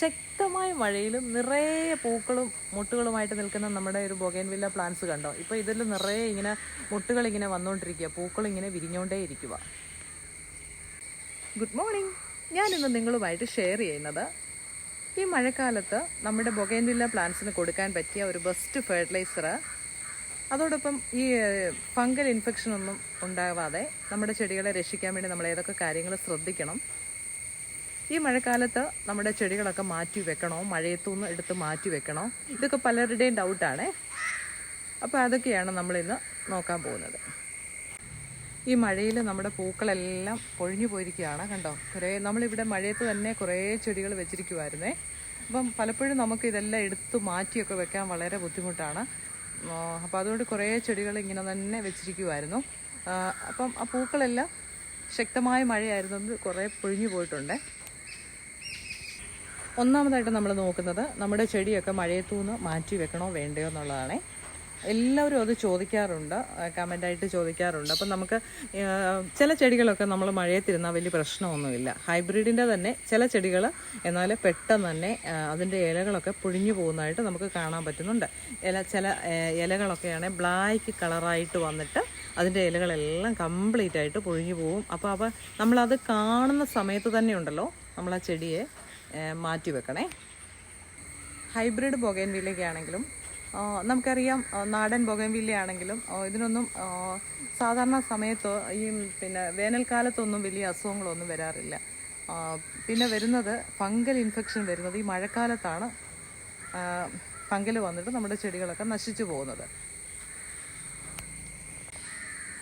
ശക്തമായ മഴയിലും നിറയെ പൂക്കളും മുട്ടുകളുമായിട്ട് നിൽക്കുന്ന നമ്മുടെ ഒരു ബൊഗേൻവില്ല പ്ലാന്റ്സ് കണ്ടോ? ഇപ്പോൾ ഇതിൽ നിറയെ ഇങ്ങനെ മുട്ടുകൾ ഇങ്ങനെ വന്നുകൊണ്ടിരിക്കുക പൂക്കൾ ഇങ്ങനെ വിരിഞ്ഞുകൊണ്ടേ ഇരിക്കുക ഗുഡ് മോർണിംഗ് ഞാൻ ഇന്ന് നിങ്ങളുമായിട്ട് ഷെയർ ചെയ്യുന്നത് ഈ മഴക്കാലത്ത് നമ്മുടെ ബൊഗൈൻവില്ല പ്ലാന്റ്സിന് കൊടുക്കാൻ പറ്റിയ ഒരു ബെസ്റ്റ് ഫെർട്ടിലൈസർ അതോടൊപ്പം ഈ ഫംഗൽ ഇൻഫെക്ഷൻ ഒന്നും ഉണ്ടാവാതെ നമ്മുടെ ചെടികളെ രക്ഷിക്കാൻ വേണ്ടി നമ്മൾ ഏതൊക്കെ കാര്യങ്ങൾ ശ്രദ്ധിക്കണം. ഈ മഴക്കാലത്ത് നമ്മുടെ ചെടികളൊക്കെ മാറ്റി വെക്കണോ? മഴയത്തുനിന്ന് എടുത്ത് മാറ്റി വെക്കണോ? ഇതൊക്കെ പലരുടെയും ഡൗട്ടാണേ അപ്പോൾ അതൊക്കെയാണ് നമ്മളിന്ന് നോക്കാൻ പോകുന്നത്. ഈ മഴയിൽ നമ്മുടെ പൂക്കളെല്ലാം പൊഴിഞ്ഞു പോയിരിക്കുകയാണ് കണ്ടോ? കുറേ നമ്മളിവിടെ മഴയത്ത് തന്നെ കുറേ ചെടികൾ വെച്ചിരിക്കുമായിരുന്നേ അപ്പം പലപ്പോഴും നമുക്ക് ഇതെല്ലാം എടുത്ത് മാറ്റിയൊക്കെ വെക്കാൻ വളരെ ബുദ്ധിമുട്ടാണ്. അപ്പോൾ അതുകൊണ്ട് കുറേ ചെടികൾ ഇങ്ങനെ തന്നെ വെച്ചിരിക്കുമായിരുന്നു അപ്പം ആ പൂക്കളെല്ലാം ശക്തമായ മഴയായിരുന്നു കുറേ പൊഴിഞ്ഞു പോയിട്ടുണ്ട്. ഒന്നാമതായിട്ട് നമ്മൾ നോക്കുന്നത് നമ്മുടെ ചെടിയൊക്കെ മഴയത്തുനിന്ന് മാറ്റി വെക്കണോ വേണ്ടയോ എന്നുള്ളതാണ്. എല്ലാവരും അത് ചോദിക്കാറുണ്ട് കമന്റായിട്ട് ചോദിക്കാറുണ്ട്. അപ്പം നമുക്ക് ചില ചെടികളൊക്കെ നമ്മൾ മഴയത്തിരുന്നാൽ വലിയ പ്രശ്നമൊന്നുമില്ല. ഹൈബ്രിഡിന്റെ തന്നെ ചില ചെടികൾ എന്നാൽ പെട്ടെന്ന് തന്നെ അതിന്റെ ഇലകളൊക്കെ പൊഴിഞ്ഞു പോകുന്നതായിട്ട് നമുക്ക് കാണാൻ പറ്റുന്നുണ്ട്. ഇല ചില ഇലകളൊക്കെയാണെ ബ്ലാക്ക് കളറായിട്ട് വന്നിട്ട് അതിന്റെ ഇലകളെല്ലാം കംപ്ലീറ്റ് ആയിട്ട് പൊഴിഞ്ഞു പോകും. അപ്പോൾ അപ്പം നമ്മളത് കാണുന്ന സമയത്ത് തന്നെ ഉണ്ടല്ലോ നമ്മൾ ആ ചെടിയെ മാറ്റി വെക്കണേ. ഹൈബ്രിഡ് ബൊഗൈൻവില്ലയ്ക്കാണെങ്കിലും ആണെങ്കിലും നമുക്കറിയാം നാടൻ ബൊഗൈൻവില്ലയാണെങ്കിലും ഇതിനൊന്നും സാധാരണ സമയത്ത് ഈ പിന്നെ വേനൽക്കാലത്തൊന്നും വലിയ അസുഖങ്ങളൊന്നും വരാറില്ല. പിന്നെ വരുന്നത് ഫംഗൽ ഇൻഫെക്ഷൻ വരുന്നത് ഈ മഴക്കാലത്താണ്. ഫംഗൽ വന്നിട്ട് നമ്മുടെ ചെടികളൊക്കെ നശിച്ചു പോകുന്നത്.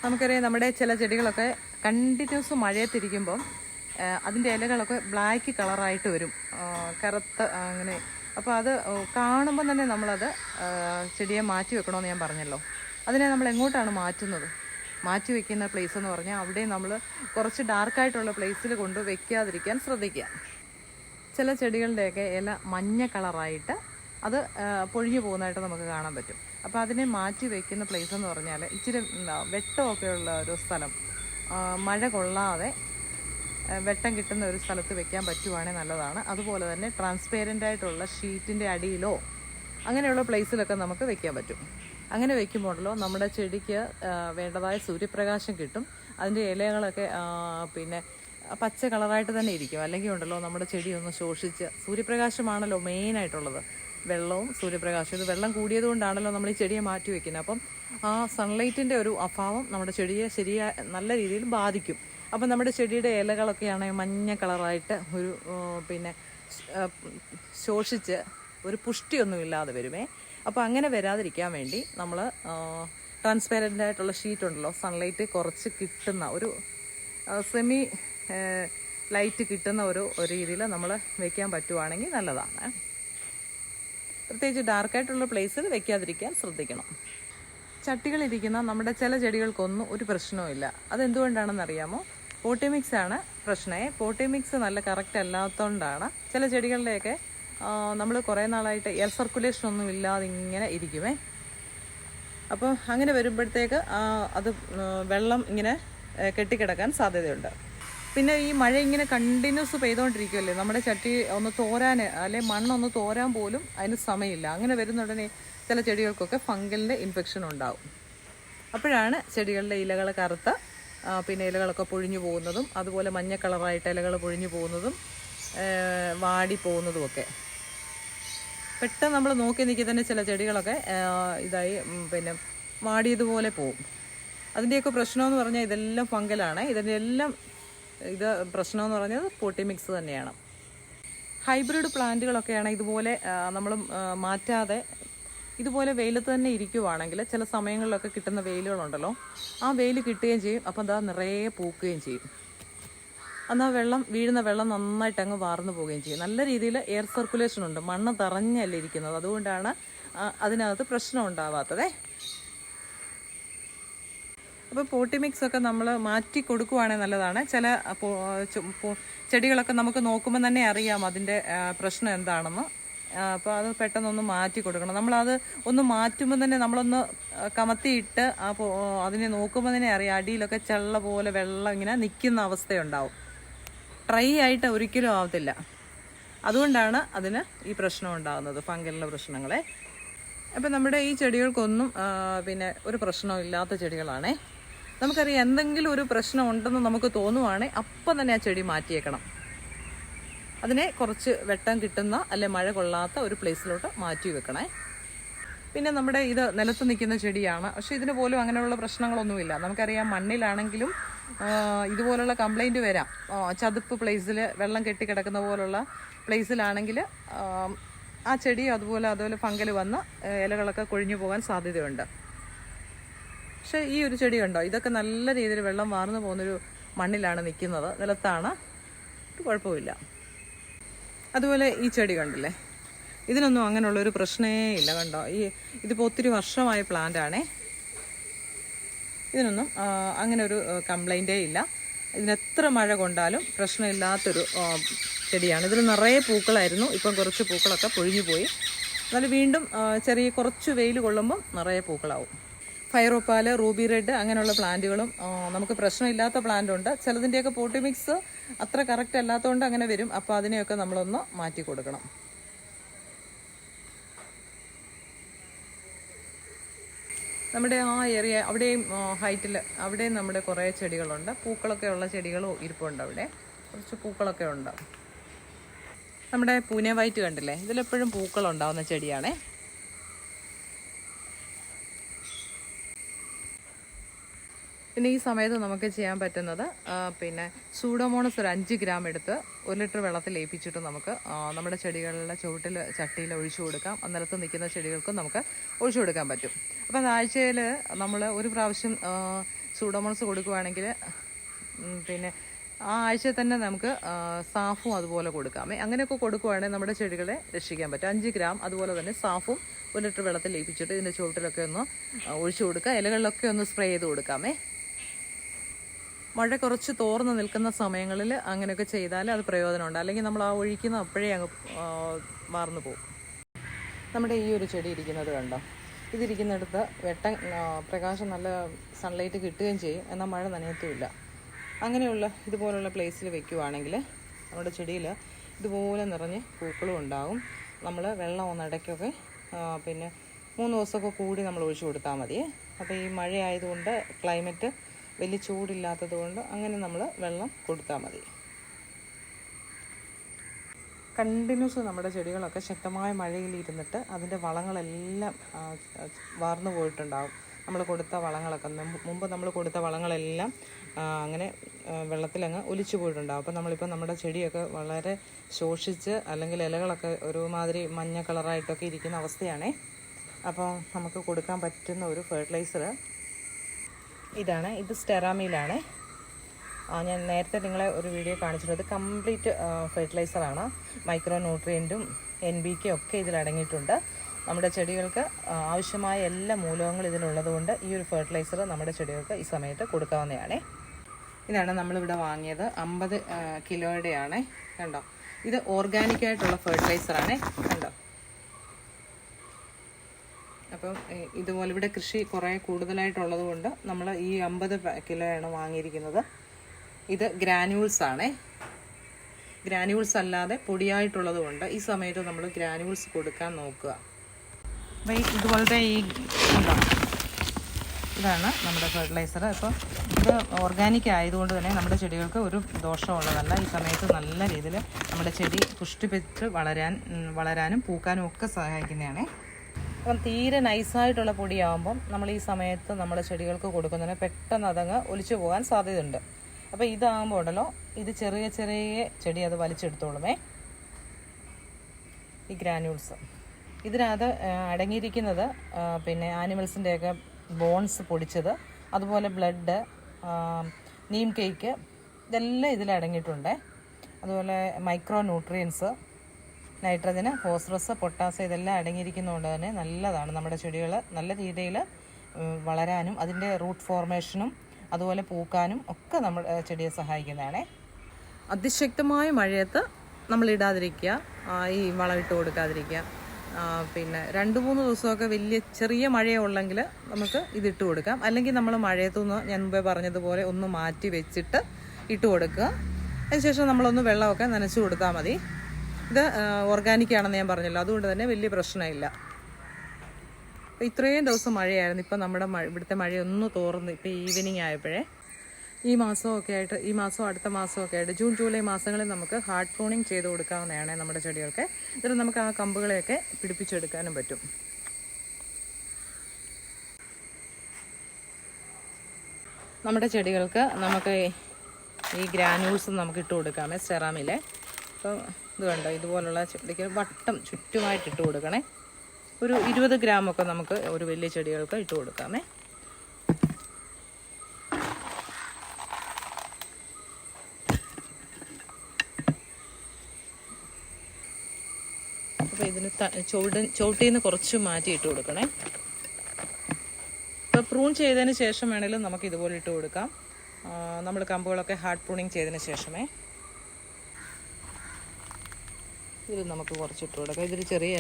നമുക്കറിയാം നമ്മുടെ ചില ചെടികളൊക്കെ കണ്ടിന്യൂസ് മഴയത്തിരിക്കുമ്പം അതിന്റെ ഇലകളൊക്കെ ബ്ലാക്ക് കളറായിട്ട് വരും. കറുത്ത അങ്ങനെ. അപ്പോൾ അത് കാണുമ്പോൾ തന്നെ നമ്മളത് ചെടിയെ മാറ്റി വെക്കണമെന്ന് ഞാൻ പറഞ്ഞല്ലോ. അതിനെ നമ്മൾ എങ്ങോട്ടാണ് മാറ്റുന്നത്? മാറ്റി വെക്കുന്ന പ്ലേസ് എന്ന് പറഞ്ഞാൽ അവിടെ നമ്മൾ കുറച്ച് ഡാർക്കായിട്ടുള്ള പ്ലേസിൽ കൊണ്ട് വെക്കാതിരിക്കാൻ ശ്രദ്ധിക്കുക. ചില ചെടികളുടെയൊക്കെ ഇല മഞ്ഞ കളറായിട്ട് അത് പൊഴിഞ്ഞു പോകുന്നതായിട്ട് നമുക്ക് കാണാൻ പറ്റും. അപ്പോൾ അതിനെ മാറ്റി വെക്കുന്ന പ്ലേസ് എന്ന് പറഞ്ഞാൽ ഇച്ചിരി വെട്ടമൊക്കെ ഉള്ള ഒരു സ്ഥലം. മഴ കൊള്ളാതെ വെട്ടം കിട്ടുന്ന ഒരു സ്ഥലത്ത് വെക്കാൻ പറ്റുവാണെങ്കിൽ നല്ലതാണ്. അതുപോലെ തന്നെ ട്രാൻസ്പെയറന്റ് ആയിട്ടുള്ള ഷീറ്റിന്റെ അടിയിലോ അങ്ങനെയുള്ള പ്ലേസിലൊക്കെ നമുക്ക് വെക്കാൻ പറ്റും. അങ്ങനെ വെക്കുമ്പോഴല്ലോ നമ്മുടെ ചെടിക്ക് വേണ്ടതായ സൂര്യപ്രകാശം കിട്ടും. അതിന്റെ ഇലകളൊക്കെ പിന്നെ പച്ച കളറായിട്ട് തന്നെ ഇരിക്കും. അല്ലെങ്കിൽ ഉണ്ടല്ലോ നമ്മുടെ ചെടി ശോഷിച്ച് സൂര്യപ്രകാശമാണല്ലോ മെയിനായിട്ടുള്ളത് വെള്ളവും സൂര്യപ്രകാശവും. ഇത് വെള്ളം കൂടിയത് കൊണ്ടാണല്ലോ നമ്മൾ ഈ ചെടിയെ മാറ്റി വെക്കുന്നത്. അപ്പം ആ സൺലൈറ്റിന്റെ ഒരു അഭാവം നമ്മുടെ ചെടിയെ ശരിയാ നല്ല രീതിയിൽ ബാധിക്കും. അപ്പം നമ്മുടെ ചെടിയുടെ ഇലകളൊക്കെ ആണെങ്കിൽ മഞ്ഞ കളറായിട്ട് ഒരു പിന്നെ ശോഷിച്ച് ഒരു പുഷ്ടിയൊന്നും ഇല്ലാതെ വരുമേ. അപ്പോൾ അങ്ങനെ വരാതിരിക്കാൻ വേണ്ടി നമ്മൾ ട്രാൻസ്പെറന്റ് ആയിട്ടുള്ള ഷീറ്റ് ഉണ്ടല്ലോ സൺലൈറ്റ് കുറച്ച് കിട്ടുന്ന ഒരു സെമി ലൈറ്റ് കിട്ടുന്ന ഒരു ഒരു രീതിയിൽ നമ്മൾ വെക്കാൻ പറ്റുവാണെങ്കിൽ നല്ലതാണ്. പ്രത്യേകിച്ച് ഡാർക്കായിട്ടുള്ള പ്ലേസിൽ വെക്കാതിരിക്കാൻ ശ്രദ്ധിക്കണം. ചട്ടികളിരിക്കുന്ന നമ്മുടെ ചില ചെടികൾക്കൊന്നും ഒരു പ്രശ്നവുമില്ല. അതെന്തുകൊണ്ടാണെന്ന് അറിയാമോ പോട്ടിമിക്സ് ആണ് പ്രശ്നമേ പോട്ടിമിക്സ് നല്ല കറക്റ്റ് അല്ലാത്തതുകൊണ്ടാണ് ചില ചെടികളുടെയൊക്കെ നമ്മൾ കുറേ നാളായിട്ട് എയർ സർക്കുലേഷൻ ഒന്നും ഇല്ലാതെ ഇങ്ങനെ ഇരിക്കുമേ അപ്പോൾ അങ്ങനെ വരുമ്പോഴത്തേക്ക് അത് വെള്ളം ഇങ്ങനെ കെട്ടിക്കിടക്കാൻ സാധ്യതയുണ്ട്. പിന്നെ ഈ മഴ ഇങ്ങനെ കണ്ടിന്യൂസ് പെയ്തുകൊണ്ടിരിക്കുമല്ലേ നമ്മുടെ ചട്ടി ഒന്ന് തോരാൻ അല്ലെ മണ്ണൊന്ന് തോരാൻ പോലും അതിന് സമയമില്ല. അങ്ങനെ വരുന്ന ഉടനെ ചില ചെടികൾക്കൊക്കെ ഫംഗലിന്റെ ഇൻഫെക്ഷൻ ഉണ്ടാവും. അപ്പോഴാണ് ചെടികളുടെ ഇലകൾ കറുത്ത പിന്നെ ഇലകളൊക്കെ പൊഴിഞ്ഞു പോകുന്നതും അതുപോലെ മഞ്ഞ കളറായിട്ട് ഇലകൾ പൊഴിഞ്ഞു പോകുന്നതും വാടി പോകുന്നതുമൊക്കെ പെട്ടെന്ന് നമ്മൾ നോക്കി നിൽക്കി തന്നെ ചില ചെടികളൊക്കെ ഇതായി പിന്നെ വാടിയതുപോലെ പോവും. അതിന്റെയൊക്കെ പ്രശ്നമെന്ന് പറഞ്ഞാൽ ഇതെല്ലാം ഫംഗലാണ്. ഇതിന്റെ എല്ലാം ഇത് പ്രശ്നമെന്ന് പറഞ്ഞത് പൊട്ടി മിക്സ് തന്നെയാണ്. ഹൈബ്രിഡ് പ്ലാന്റുകളൊക്കെയാണ് ഇതുപോലെ നമ്മൾ മാറ്റാതെ ഇതുപോലെ വെയിലത്ത് തന്നെ ഇരിക്കുവാണെങ്കിൽ ചില സമയങ്ങളിലൊക്കെ കിട്ടുന്ന വെയിലുകളുണ്ടല്ലോ ആ വെയിൽ കിട്ടുകയും ചെയ്യും. അപ്പം എന്താ നിറയെ പൂക്കുകയും ചെയ്യും. എന്നാൽ വെള്ളം വീഴുന്ന വെള്ളം നന്നായിട്ട് അങ്ങ് വാർന്നു പോവുകയും ചെയ്യും. നല്ല രീതിയിൽ എയർ സർക്കുലേഷൻ ഉണ്ട്. മണ്ണ് തറഞ്ഞല്ലേ ഇരിക്കുന്നത്. അതുകൊണ്ടാണ് അതിനകത്ത് പ്രശ്നം ഉണ്ടാവാത്തതേ. അപ്പോൾ പോട്ടി മിക്സ് ഒക്കെ നമ്മൾ മാറ്റി കൊടുക്കുവാണെങ്കിൽ നല്ലതാണ്. ചില ചെടികളൊക്കെ നമുക്ക് നോക്കുമ്പോൾ തന്നെ അറിയാം അതിന്റെ പ്രശ്നം എന്താണെന്ന്. അപ്പോൾ അത് പെട്ടെന്നൊന്ന് മാറ്റി കൊടുക്കണം. നമ്മളത് ഒന്ന് മാറ്റുമ്പോൾ തന്നെ നമ്മളൊന്ന് കമത്തിയിട്ട് ആ അതിനെ നോക്കുമ്പോൾ തന്നെ അറിയാം അടിയിലൊക്കെ ചെള്ള പോലെ വെള്ളം ഇങ്ങനെ നിൽക്കുന്ന അവസ്ഥയുണ്ടാവും. ഡ്രൈ ആയിട്ട് ഒരിക്കലും ആവത്തില്ല. അതുകൊണ്ടാണ് അതിന് ഈ പ്രശ്നം ഉണ്ടാകുന്നത് ഫംഗലിന്റെ പ്രശ്നങ്ങളെ. അപ്പം നമ്മുടെ ഈ ചെടികൾക്കൊന്നും പിന്നെ ഒരു പ്രശ്നവും ഇല്ലാത്ത ചെടികളാണേ. നമുക്കറിയാം എന്തെങ്കിലും ഒരു പ്രശ്നം ഉണ്ടെന്ന് നമുക്ക് തോന്നുവാണെങ്കിൽ അപ്പം തന്നെ ആ ചെടി മാറ്റിയേക്കണം. അതിനെ കുറച്ച് വെട്ടം കിട്ടുന്ന അല്ലെ മഴ കൊള്ളാത്ത ഒരു പ്ലേസിലോട്ട് മാറ്റി വെക്കണേ. പിന്നെ നമ്മുടെ ഇത് നിലത്ത് നിൽക്കുന്ന ചെടിയാണ്. പക്ഷേ ഇതിന് പോലും അങ്ങനെയുള്ള പ്രശ്നങ്ങളൊന്നുമില്ല. നമുക്കറിയാം മണ്ണിലാണെങ്കിലും ഇതുപോലുള്ള കംപ്ലൈന്റ് വരാം. ചതുപ്പ് പ്ലേസിൽ വെള്ളം കെട്ടിക്കിടക്കുന്ന പോലുള്ള പ്ലേസിലാണെങ്കിൽ ആ ചെടി അതുപോലെ അതുപോലെ ഫംഗൽ വന്ന് ഇലകളൊക്കെ കൊഴിഞ്ഞു പോകാൻ സാധ്യതയുണ്ട്. പക്ഷേ ഈ ഒരു ചെടി കണ്ടോ? ഇതൊക്കെ നല്ല രീതിയിൽ വെള്ളം വാർന്നു പോകുന്നൊരു മണ്ണിലാണ് നിൽക്കുന്നത്. നിലത്താണ്. കുഴപ്പമില്ല അതുപോലെ ഈ ചെടി കണ്ടില്ലേ? ഇതിനൊന്നും അങ്ങനെയുള്ളൊരു പ്രശ്നമേ ഇല്ല കണ്ടോ? ഈ ഇതിപ്പോൾ ഒത്തിരി വർഷമായ പ്ലാന്റ് ആണേ. ഇതിനൊന്നും അങ്ങനെ ഒരു കംപ്ലൈന്റേ ഇല്ല. ഇതിനെത്ര മഴ കൊണ്ടാലും പ്രശ്നമില്ലാത്തൊരു ചെടിയാണ്. ഇതിൽ നിറയെ പൂക്കളായിരുന്നു. ഇപ്പം കുറച്ച് പൂക്കളൊക്കെ പൊഴിഞ്ഞു പോയി എന്നാലും വീണ്ടും ചെറിയ കുറച്ച് വെയിൽ കൊള്ളുമ്പം നിറയെ പൂക്കളാവും. ഫയറോപ്പാൽ റൂബി റെഡ് അങ്ങനെയുള്ള പ്ലാന്റുകളും നമുക്ക് പ്രശ്നമില്ലാത്ത പ്ലാന്റ് ഉണ്ട് ചിലതിന്റെയൊക്കെ പോട്ടി മിക്സ് അത്ര കറക്റ്റ് അല്ലാത്തതുകൊണ്ട് അങ്ങനെ വരും. അപ്പോൾ അതിനെയൊക്കെ നമ്മളൊന്ന് മാറ്റി കൊടുക്കണം. നമ്മുടെ ആ ഏരിയ അവിടെയും ഹൈറ്റിൽ അവിടെയും നമ്മുടെ കുറേ ചെടികളുണ്ട്. പൂക്കളൊക്കെ ഉള്ള ചെടികളും ഇരിപ്പുണ്ട് അവിടെ. കുറച്ച് പൂക്കളൊക്കെ ഉണ്ട്. നമ്മുടെ പൂനെ വൈറ്റ് കണ്ടില്ലേ? ഇതിലെപ്പോഴും പൂക്കളുണ്ടാവുന്ന ചെടിയാണേ. പിന്നെ ഈ സമയത്ത് നമുക്ക് ചെയ്യാൻ പറ്റുന്നത് പിന്നെ സൂഡോമോണസ് ഒരു അഞ്ച് ഗ്രാം എടുത്ത് ഒരു ലിറ്റർ വെള്ളത്തിൽ ലയിപ്പിച്ചിട്ട് നമുക്ക് നമ്മുടെ ചെടികളുടെ ചുവട്ടിൽ ചട്ടിയിൽ ഒഴിച്ചു കൊടുക്കാം. അന്നേരത്ത് നിൽക്കുന്ന ചെടികൾക്കും നമുക്ക് ഒഴിച്ചു കൊടുക്കാൻ പറ്റും. അപ്പം ആഴ്ചയിൽ നമ്മൾ ഒരു പ്രാവശ്യം സൂഡോമോണസ് കൊടുക്കുവാണെങ്കിൽ പിന്നെ ആ ആഴ്ച തന്നെ നമുക്ക് സാഫും അതുപോലെ കൊടുക്കാമേ അങ്ങനെയൊക്കെ കൊടുക്കുവാണെങ്കിൽ നമ്മുടെ ചെടികളെ രക്ഷിക്കാൻ പറ്റും. അഞ്ച് ഗ്രാം അതുപോലെ തന്നെ സാഫും ഒരു ലിറ്റർ വെള്ളത്തിൽ ലയിപ്പിച്ചിട്ട് ഇതിന്റെ ചുവട്ടിലൊക്കെ ഒന്ന് ഒഴിച്ചു കൊടുക്കുക. ഇലകളിലൊക്കെ ഒന്ന് സ്പ്രേ ചെയ്ത് കൊടുക്കാമേ മഴ കുറച്ച് തോർന്ന് നിൽക്കുന്ന സമയങ്ങളിൽ അങ്ങനെയൊക്കെ ചെയ്താൽ അത് പ്രയോജനമുണ്ട്. അല്ലെങ്കിൽ നമ്മൾ ആ ഒഴിക്കുന്ന അപ്പോഴേ അങ്ങ് മാർന്നു പോകും നമ്മുടെ ഈ ഒരു ചെടി ഇരിക്കുന്നത് കണ്ടോ? ഇതിരിക്കുന്നിടത്ത് വെട്ടം പ്രകാശം നല്ല സൺലൈറ്റ് കിട്ടുകയും ചെയ്യും. എന്നാൽ മഴ നനയത്തുമില്ല. അങ്ങനെയുള്ള ഇതുപോലുള്ള പ്ലേസിൽ വെക്കുവാണെങ്കിൽ നമ്മുടെ ചെടിയിൽ ഇതുപോലെ നിറഞ്ഞ് പൂക്കളും ഉണ്ടാകും. നമ്മൾ വെള്ളം ഒന്നിടയ്ക്കൊക്കെ പിന്നെ മൂന്ന് ദിവസമൊക്കെ കൂടി നമ്മൾ ഒഴിച്ചു കൊടുത്താൽ മതി. അപ്പോൾ ഈ മഴയായതുകൊണ്ട് ക്ലൈമറ്റ് വലിയ ചൂടില്ലാത്തത് കൊണ്ട് അങ്ങനെ നമ്മൾ വെള്ളം കൊടുത്താൽ മതി. കണ്ടിന്യൂസ് നമ്മുടെ ചെടികളൊക്കെ ശക്തമായ മഴയിൽ ഇരുന്നിട്ട് അതിന്റെ വളങ്ങളെല്ലാം വാർന്നു പോയിട്ടുണ്ടാകും നമ്മൾ കൊടുത്ത വളങ്ങളൊക്കെ മുമ്പ് നമ്മൾ കൊടുത്ത വളങ്ങളെല്ലാം അങ്ങനെ വെള്ളത്തിലങ്ങ് ഒലിച്ചു പോയിട്ടുണ്ടാകും അപ്പോൾ നമ്മളിപ്പോൾ നമ്മുടെ ചെടിയൊക്കെ വളരെ ശോഷിച്ച് അല്ലെങ്കിൽ ഇലകളൊക്കെ ഒരുമാതിരി മഞ്ഞ കളറായിട്ടൊക്കെ ഇരിക്കുന്ന അവസ്ഥയാണേ. അപ്പോൾ നമുക്ക് കൊടുക്കാൻ പറ്റുന്ന ഒരു ഫെർട്ടിലൈസർ ഇതാണ്. ഇത് സ്റ്റെറാമീലാണ് ആ, ഞാൻ നേരത്തെ നിങ്ങളെ ഒരു വീഡിയോ കാണിച്ചിട്ടുണ്ട്. കംപ്ലീറ്റ് ഫെർട്ടിലൈസറാണ് മൈക്രോ ന്യൂട്രിയന്റും എൻ ബി കെ ഒക്കെ ഇതിലടങ്ങിയിട്ടുണ്ട് നമ്മുടെ ചെടികൾക്ക് ആവശ്യമായ എല്ലാ മൂലകങ്ങളും ഇതിലുള്ളത് കൊണ്ട് ഈ ഒരു ഫെർട്ടിലൈസർ നമ്മുടെ ചെടികൾക്ക് ഈ സമയത്ത് കൊടുക്കാവുന്നതാണേ. ഇതാണ് നമ്മളിവിടെ വാങ്ങിയത്. അമ്പത് കിലോയുടെയാണ്. കണ്ടോ? ഇത് ഓർഗാനിക്കായിട്ടുള്ള ഫെർട്ടിലൈസറാണ് കണ്ടോ? അപ്പം ഇതുപോലെ ഇവിടെ കൃഷി കുറേ കൂടുതലായിട്ടുള്ളത് കൊണ്ട് നമ്മൾ ഈ അമ്പത് കിലോയാണ് വാങ്ങിയിരിക്കുന്നത്. ഇത് ഗ്രാനുവൽസ് ആണേ. ഗ്രാനുവൽസ് അല്ലാതെ പൊടിയായിട്ടുള്ളത് കൊണ്ട് ഈ സമയത്ത് നമ്മൾ ഗ്രാനുവൽസ് കൊടുക്കാൻ നോക്കുക. അപ്പോൾ ഇതുപോലത്തെ ഈ ഇതാണ് നമ്മുടെ ഫെർട്ടിലൈസർ അപ്പോൾ ഇത് ഓർഗാനിക് ആയതുകൊണ്ട് തന്നെ നമ്മുടെ ചെടികൾക്ക് ഒരു ദോഷമുള്ളതല്ല. ഈ സമയത്ത് നല്ല രീതിയിൽ നമ്മുടെ ചെടി പുഷ്ടിപ്പിച്ച് വളരാൻ വളരാനും പൂക്കാനും ഒക്കെ സഹായിക്കുന്നതാണ്. അപ്പം തീരെ നൈസായിട്ടുള്ള പൊടിയാകുമ്പം നമ്മൾ ഈ സമയത്ത് നമ്മുടെ ചെടികൾക്ക് കൊടുക്കുന്നതിന് പെട്ടെന്ന് അതങ്ങ് ഒലിച്ചു പോകാൻ സാധ്യതയുണ്ട്. അപ്പോൾ ഇതാകുമ്പോൾ ഉണ്ടല്ലോ ഇത് ചെറിയ ചെറിയ ചെടി അത് വലിച്ചെടുത്തോളുമേ. ഈ ഗ്രാനുൾസ്. ഇതിനകത്ത് അടങ്ങിയിരിക്കുന്നത് പിന്നെ ആനിമൽസിന്റെയൊക്കെ ബോൺസ് പൊടിച്ചത് അതുപോലെ ബ്ലഡ് നീം കേക്ക് ഇതെല്ലാം ഇതിലടങ്ങിയിട്ടുണ്ട്. അതുപോലെ micro nutrients nitrogen phosphorus potash ഇതെല്ലാം അടങ്ങിയിരിക്കുന്നതുകൊണ്ട് തന്നെ നല്ലതാണ് നമ്മുടെ ചെടികൾ നല്ല രീതിയിൽ വളരാനും അതിന്റെ റൂട്ട് ഫോർമേഷനും അതുപോലെ പൂക്കാനും ഒക്കെ നമ്മുടെ ചെടിയെ സഹായിക്കുന്നതാണ്. അതിശക്തമായ മഴയത്ത് ആ, ഈ വളമിട്ട് കൊടുക്കാതിരിക്കുക. പിന്നെ രണ്ട് മൂന്ന് ദിവസമൊക്കെ വലിയ ചെറിയ മഴയുള്ളെങ്കിൽ നമുക്ക് ഇതിട്ട് കൊടുക്കാം. അല്ലെങ്കിൽ നമ്മൾ മഴയത്തുനിന്ന് ഞാൻ മുമ്പേ പറഞ്ഞതുപോലെ ഒന്ന് മാറ്റി വെച്ചിട്ട് ഇട്ട് കൊടുക്കുക. അതിനുശേഷം നമ്മളൊന്ന് വെള്ളമൊക്കെ നനച്ചു കൊടുത്താൽ മതി. ഇത് ഓർഗാനിക് ആണെന്ന് ഞാൻ പറഞ്ഞല്ലോ. അതുകൊണ്ട് തന്നെ വലിയ പ്രശ്നമില്ല. അപ്പോൾ ഇത്രയും ദിവസം മഴയായിരുന്നു. ഇപ്പം നമ്മുടെ മഴ ഇവിടുത്തെ മഴയൊന്ന് തോർന്ന്. ഇപ്പോൾ ഈവനിങ് ആയപ്പോഴേ. ഈ മാസമൊക്കെ ആയിട്ട് ഈ മാസവും അടുത്ത മാസമൊക്കെ ആയിട്ട് ജൂൺ ജൂലൈ മാസങ്ങളിൽ നമുക്ക് ഹാർഡ് പ്രൂണിങ് ചെയ്ത് കൊടുക്കാവുന്നതാണ് നമ്മുടെ ചെടികൾക്ക്. ഇതിൽ നമുക്ക് ആ കമ്പുകളെയൊക്കെ പിടിപ്പിച്ചെടുക്കാനും പറ്റും. നമ്മുടെ ചെടികൾക്ക് നമുക്ക് ഈ ഗ്രാനൂൾസ് നമുക്ക് ഇട്ട് കൊടുക്കാമേ സെറാമിലെ അപ്പോൾ ഇത് കണ്ടോ? ഇതുപോലുള്ള ചെടിക്ക് വട്ടം ചുറ്റുമായിട്ട് ഇട്ട് കൊടുക്കണേ. ഒരു ഇരുപത് ഗ്രാമൊക്കെ നമുക്ക് ഒരു വലിയ ചെടികൾക്ക് ഇട്ട് കൊടുക്കാമേ. അപ്പോൾ ഇതിന് ചുവട് ചുവട്ടിൽ നിന്ന് കുറച്ച് മാറ്റി ഇട്ട് കൊടുക്കണേ. ഇപ്പോൾ പ്രൂൺ ചെയ്തതിന് ശേഷം വേണമെങ്കിലും നമുക്ക് ഇതുപോലെ ഇട്ട് കൊടുക്കാം. നമ്മൾ കമ്പുകളൊക്കെ ഹാർഡ് പ്രൂണിങ് ചെയ്തതിന് ശേഷമേ. ഇത് നമുക്ക് കുറച്ച് ഇട്ട് കൊടുക്കാം ഇതൊരു ചെറിയ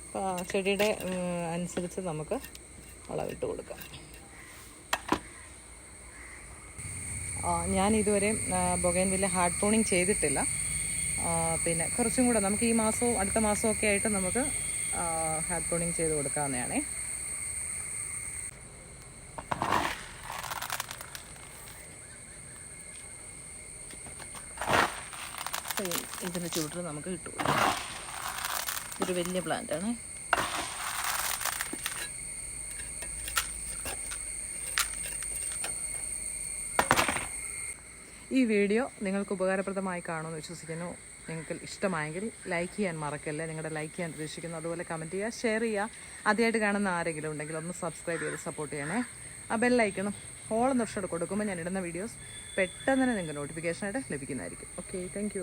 അപ്പോൾ ചെടിയുടെ അനുസരിച്ച് നമുക്ക് വളമിട്ട് കൊടുക്കാം. ഞാൻ ഇതുവരെ ബൊഗൈൻവില്ല ഹാർഡ് ടോണിങ് ചെയ്തിട്ടില്ല. പിന്നെ കുറച്ചും കൂടെ നമുക്ക് ഈ മാസവും അടുത്ത മാസവും ഒക്കെ ആയിട്ട് നമുക്ക് ഹാർഡ് ടോണിങ് ചെയ്ത് കൊടുക്കാവുന്നതാണേ അപ്പോൾ ഈ- ഇതിന്റെ ചൂട്ടിൽ നമുക്ക് കൊടുക്കാം. ഇതൊരു വലിയ പ്ലാന്റ് ആണ്. ഈ വീഡിയോ നിങ്ങൾക്ക് ഉപകാരപ്രദമായി കാണുമെന്ന് വിശ്വസിക്കുന്നു. നിങ്ങൾക്ക് ഇഷ്ടമായെങ്കിൽ ലൈക്ക് ചെയ്യാൻ മറക്കല്ലേ? നിങ്ങളുടെ ലൈക്ക് ചെയ്യാൻ പ്രതീക്ഷിക്കുന്നു അതുപോലെ കമന്റ് ചെയ്യുക ഷെയർ ചെയ്യുക. ആദ്യമായിട്ട് കാണുന്ന ആരെങ്കിലും ഉണ്ടെങ്കിൽ ഒന്ന് സബ്സ്ക്രൈബ് ചെയ്ത് സപ്പോർട്ട് ചെയ്യണേ. ആ ബെല്ലൈക്കണം ഓൾ നിർഷോട് കൊടുക്കുമ്പോൾ ഞാൻ ഇടുന്ന വീഡിയോസ് പെട്ടെന്ന് തന്നെ നിങ്ങൾക്ക് നോട്ടിഫിക്കേഷനായിട്ട് ലഭിക്കുന്നതായിരിക്കും. Okay thank